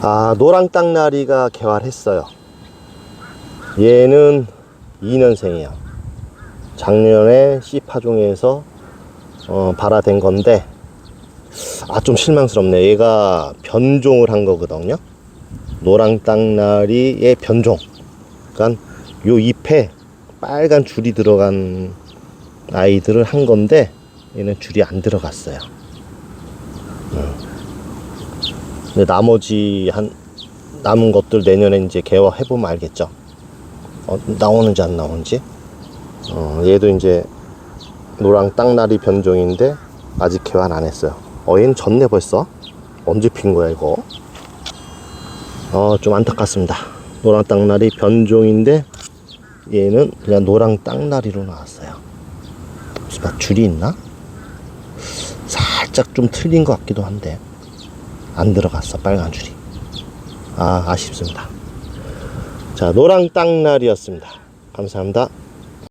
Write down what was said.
아, 노랑 땅나리가 개활했어요. 얘는 2년생이야. 작년에 씨 파종에서 어, 발화된 건데, 아, 좀 실망스럽네. 얘가 변종을 한 거거든요. 노랑 땅나리의 변종. 그러니까 요 잎에 빨간 줄이 들어간 아이들을 한 건데, 얘는 줄이 안 들어갔어요. 근데 나머지 한 남은 것들 내년에 이제 개화해 보면 알겠죠. 어, 나오는지 안 나오는지. 어, 얘도 이제 노랑 땅나리 변종인데 아직 개화는 안 했어요. 어, 얘는 졌네 벌써. 언제 핀 거야 이거? 어, 좀 안타깝습니다. 노랑 땅나리 변종인데 얘는 그냥 노랑 땅나리로 나왔어요. 무슨 막 줄이 있나? 살짝 좀 틀린 것 같기도 한데. 안 들어갔어 빨간 줄이. 아 아쉽습니다. 자 노랑 땅날이었습니다. 감사합니다